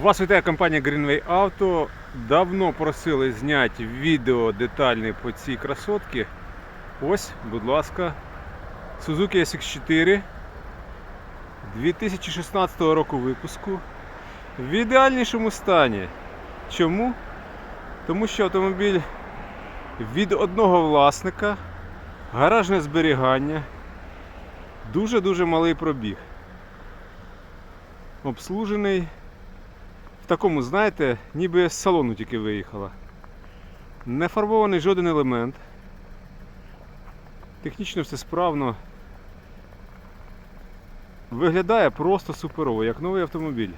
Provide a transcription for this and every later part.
Вас вітає компанія Greenway Auto. Давно просили зняти відео детальне по цій красотці. Ось, будь ласка, Suzuki SX4 2016 року випуску. В ідеальнішому стані. Чому? Тому що автомобіль від одного власника, гаражне зберігання, дуже-дуже малий пробіг. Обслужений в такому, знаєте, ніби з салону тільки виїхала. Не фарбований жоден елемент. Технічно все справно. Виглядає просто суперово, як новий автомобіль.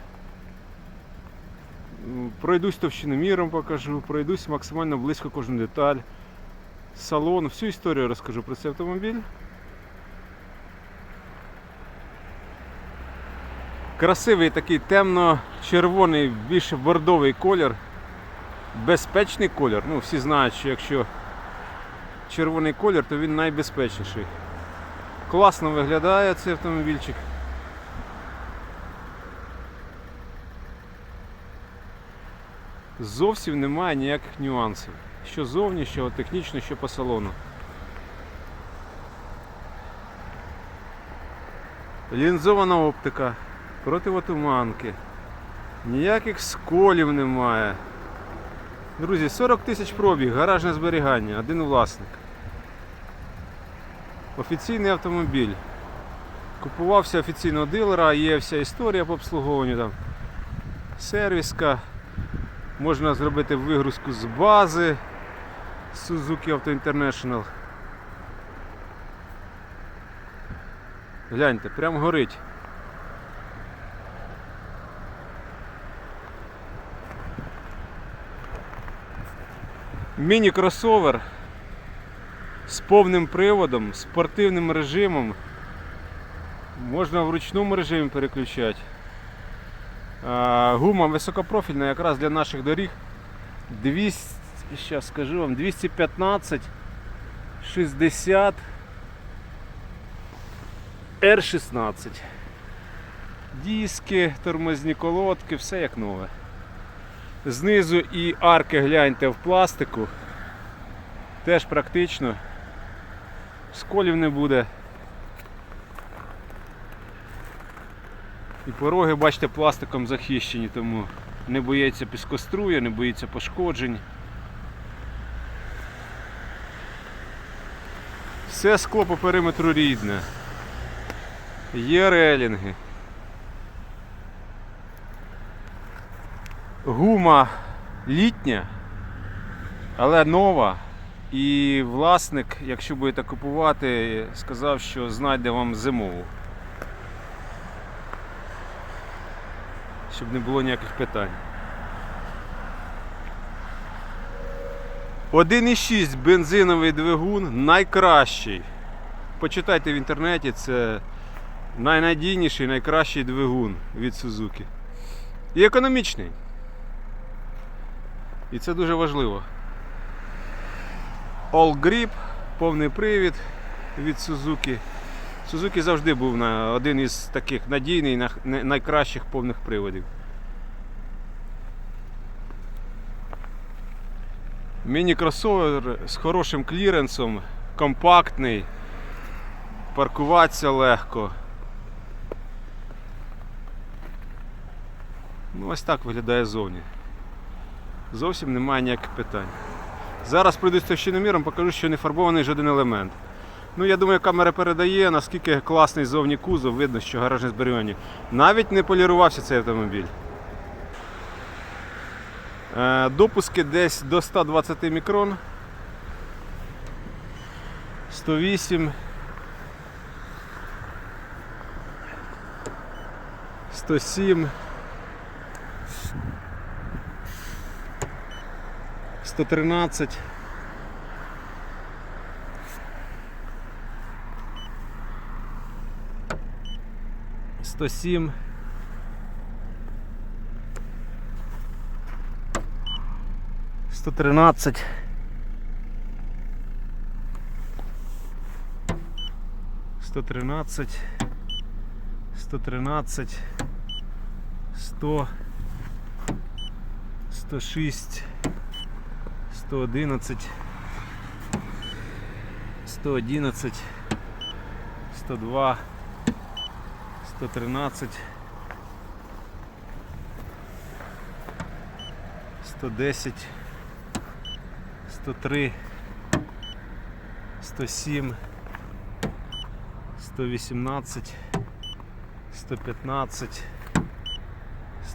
М, Пройдусь товщиноміром покажу, пройдусь максимально близько кожну деталь. Салон, всю історію розкажу про цей автомобіль. Красивий такий темно-червоний, більше бордовий колір. Безпечний колір. Ну, всі знають, що якщо червоний колір, то він найбезпечніший. Класно виглядає цей автомобільчик. Зовсім немає ніяких нюансів. Що зовні, що технічно, що по салону. Лінзована оптика, противотуманки. Ніяких сколів немає. Друзі, 40 тисяч пробіг, гаражне зберігання, один власник. Офіційний автомобіль. Купувався офіційного дилера, є вся історія по обслуговуванню там. Сервіска. Можна зробити вигрузку з бази Suzuki Auto International. Гляньте, прям горить. Міні-кросовер з повним приводом, спортивним режимом. Можна в ручному режимі переключати. Гума високопрофільна якраз для наших доріг 200, зараз скажу вам, 215 60 R16. Диски, тормозні колодки, все як нове. Знизу і арки гляньте в пластику. Теж практично. Сколів не буде. І пороги, бачите, пластиком захищені, тому не боїться піскоструя, не боїться пошкоджень. Все скло по периметру рідне. Є релінги. Гума літня, але нова. І власник, якщо будете купувати, сказав, що знайде вам зимову. Щоб не було ніяких питань. 1,6 бензиновий двигун найкращий. Почитайте в інтернеті, це найнадійніший, найкращий двигун від Suzuki. І економічний. І це дуже важливо. All Grip, повний привід від Suzuki. Suzuki завжди був на один із таких надійних, на- найкращих повних приводів. Міні-кросовер з хорошим кліренсом, компактний, паркуватися легко. Ну, ось так виглядає зовні. Зовсім немає ніяких питань. Зараз пройду з товщиноміром, покажу, що не фарбований жоден елемент. Ну, я думаю, камера передає, наскільки класний зовні кузов, видно, що гаражне зберігання. Навіть не полірувався цей автомобіль. Е, Допуски десь до 120 мікрон. 108. 107. 113. Сто сім. Сто тринадцять. Сто тринадцять. 113, 100, 106, 111, 111, 102, 113, 110, 103, 107, 118, 115,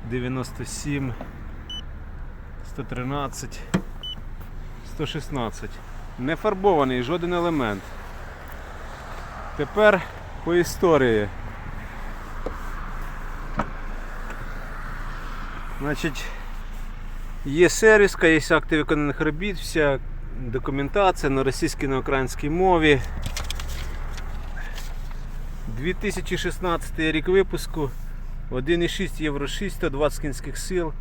97, 113, 116. Не фарбований жоден елемент. Тепер по історії. Значить, є сервіска, є акти виконаних робіт, вся документація на російській на українській мові. 2016 рік випуску. 1,6 Євро 6, 120 кінських сил.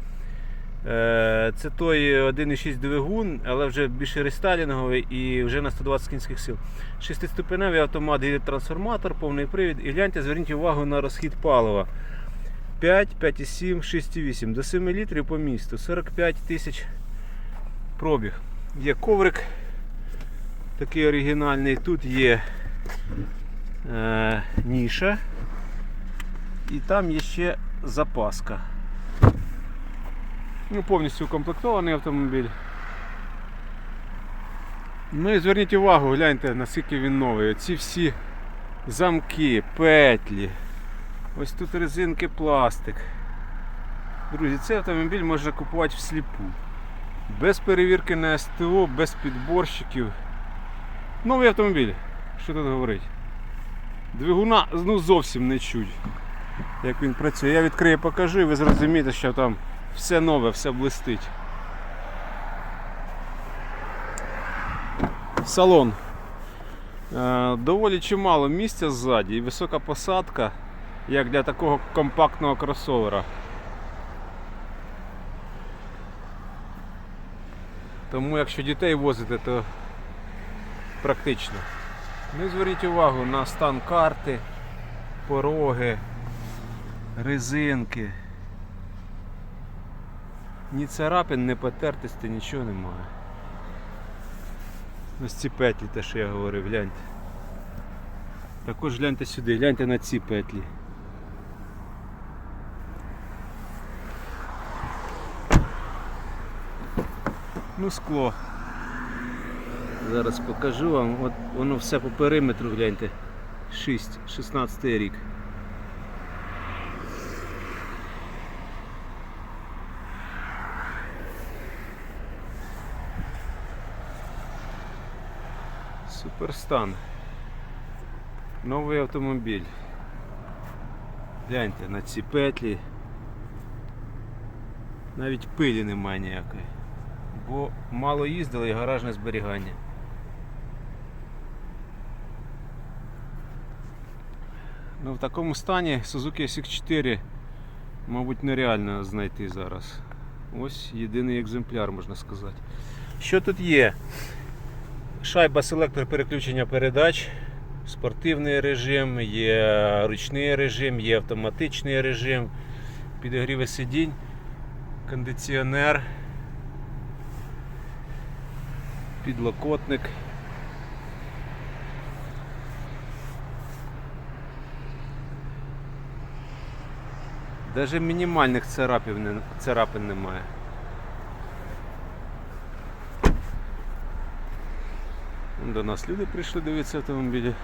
Е, Це той 1,6 двигун, але вже більше рестайлінговий і вже на 120 кінських сил. Шестиступеневий автомат гідротрансформатор, повний привід. І гляньте, зверніть увагу на розхід палива. 5, 5,7, 6,8 до 7 літрів по місту. 45 тисяч пробіг. Є коврик такий оригінальний. Тут є е, ніша. І там є ще запаска. Ну, повністю укомплектований автомобіль. Ну і зверніть увагу, гляньте, наскільки він новий. Оці всі замки, петлі. Ось тут резинки, пластик. Друзі, цей автомобіль можна купувати всліпу. Без перевірки на СТО, без підборщиків. Новий автомобіль. Що тут говорить? Двигуна ну, зовсім не чуть, як він працює. Я відкрию, покажу і ви зрозумієте, що там все нове, все блистить. Салон. Е, доволі чимало місця ззаді і висока посадка, як для такого компактного кросовера. Тому якщо дітей возите, то практично. Ну і зверніть увагу на стан карти, пороги, резинки. Ні царапин, ні потертості, нічого немає. Ось ці петлі, те, що я говорив, гляньте. Також гляньте сюди, гляньте на ці петлі. Ну, скло. Зараз покажу вам. От воно все по периметру, гляньте. 6, 16 рік. Суперстан. Новий автомобіль. Гляньте на ці петлі. Навіть пилі немає ніякої. Бо мало їздили і гаражне зберігання. Ну, в такому стані Suzuki SX4, мабуть, нереально знайти зараз. Ось єдиний екземпляр, можна сказати. Що тут є? Шайба селектор переключення передач, спортивний режим, є ручний режим, є автоматичний режим, підігріви сидінь, кондиціонер, підлокотник. Навіть мінімальних царапів царапин немає. До нас люди прийшли дивитися автомобілі.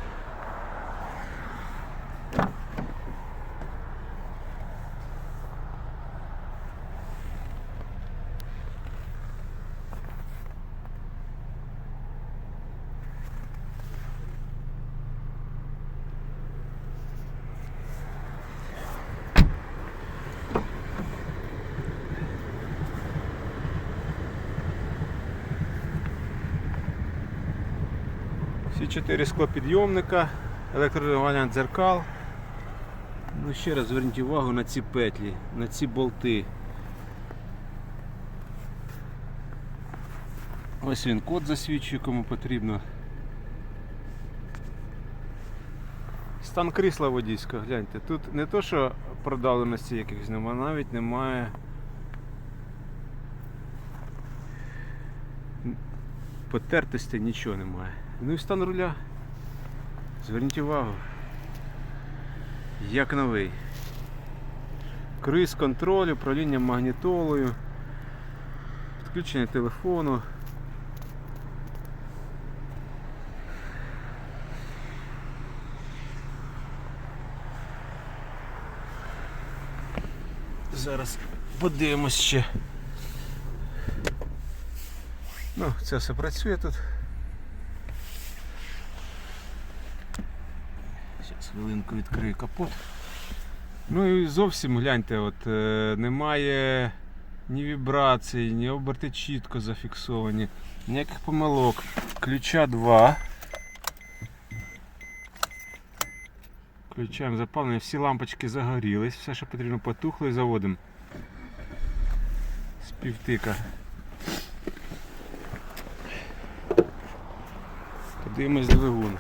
Всі чотири склопідйомника, електрорегулювання дзеркал. Ну ще раз зверніть увагу на ці петлі, на ці болти. Ось він код засвідчує, кому потрібно. Стан крісла водійського, гляньте, тут не то, що продавленості якихось немає, навіть немає потертостей, нічого немає. Ну і стан руля. Зверніть увагу. Як новий. Круїз контроль, управління магнітолою, підключення телефону. Зараз подивимось ще. Ну, це все працює тут. Зараз хвилинку відкрию капот. Ну і зовсім гляньте, от е, немає ні вібрацій, ні оберти чітко зафіксовані, ніяких помилок. Ключа 2. Включаємо запалення, всі лампочки загорілись, все, що потрібно потухло і заводимо. Співтика. Подивимось двигун.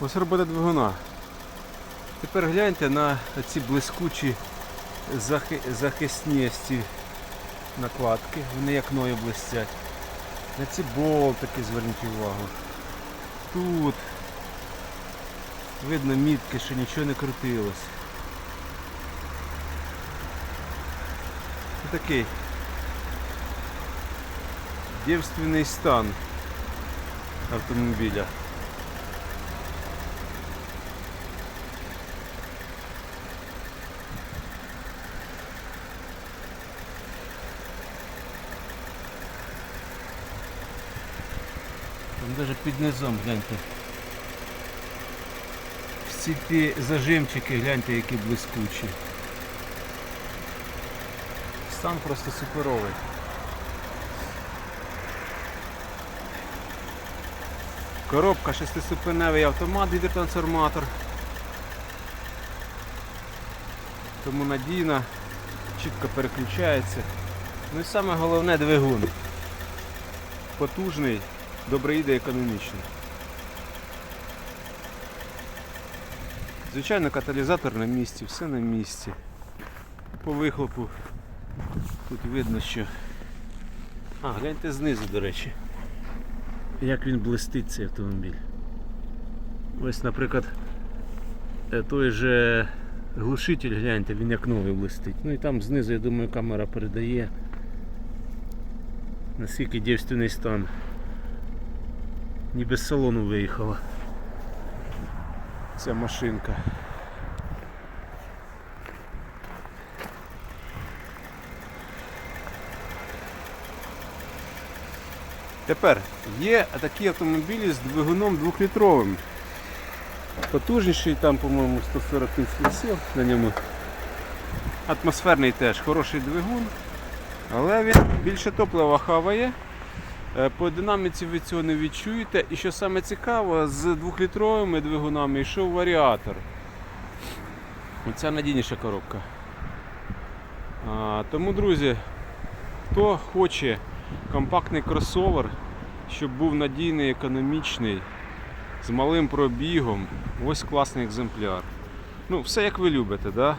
Ось робота двигуна. Тепер гляньте на ці блискучі захи- захисні ці накладки, вони як ною блистять. На ці болтики зверніть увагу. Тут видно мітки, що нічого не крутилось. Ось такий дівственний стан автомобіля. Даже під низом гляньте. Всі ті зажимчики, гляньте, які блискучі. Стан просто суперовий. Коробка шестиступеневий автомат гідротрансформатор. Тому надійна, чітко переключається. Ну і саме головне двигун. Потужний, добре йде економічно. Звичайно, каталізатор на місці, все на місці. По вихлопу тут видно, що. А, гляньте знизу, до речі. Як він блистить цей автомобіль. Ось, наприклад, е, той же глушитель, гляньте, він як новий блистить. Ну і там знизу, я думаю, камера передає наскільки дівственний стан. Ніби з салону виїхала ця машинка. Тепер є такі автомобілі з двигуном двохлітровим. Потужніший, там, по-моєму, 140 кінських сил на ньому. Атмосферний теж хороший двигун, але він більше топлива хаває. Е, По динаміці ви цього не відчуєте. І що саме цікаво, з двохлітровими двигунами йшов варіатор. Оця надійніша коробка. А, тому, друзі, хто хоче компактний кросовер, щоб був надійний, економічний, з малим пробігом, ось класний екземпляр. Ну, все як ви любите, да?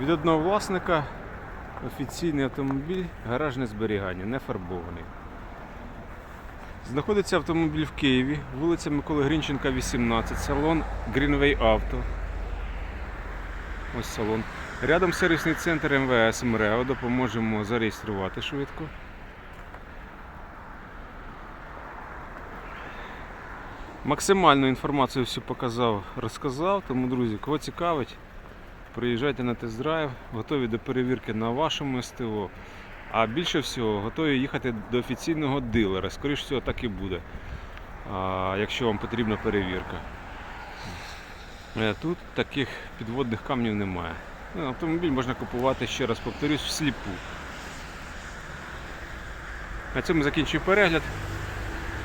Від одного власника офіційний автомобіль, гаражне зберігання, не фарбований. Знаходиться автомобіль в Києві, вулиця Миколи Грінченка, 18, салон Greenway Auto. Ось салон. Рядом сервісний центр МВС МРЕО, допоможемо зареєструвати швидко. Максимальну інформацію всю показав, розказав, тому, друзі, кого цікавить, приїжджайте на тест-драйв, готові до перевірки на вашому СТО. А більше всього готові їхати до офіційного дилера. Скоріше всього так і буде, якщо вам потрібна перевірка. Е, Тут таких підводних камнів немає. Ну, Автомобіль можна купувати, ще раз повторюсь, всліпу. На цьому закінчую перегляд.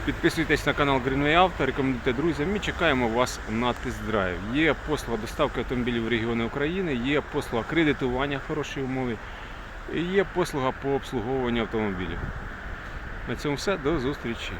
Підписуйтесь на канал Greenway Auto, рекомендуйте друзям і чекаємо вас на тест-драйв. Є послуга доставки автомобілів в регіони України, є послуга кредитування хорошої умови, і є послуга по обслуговуванню автомобілів. На цьому все, до зустрічі.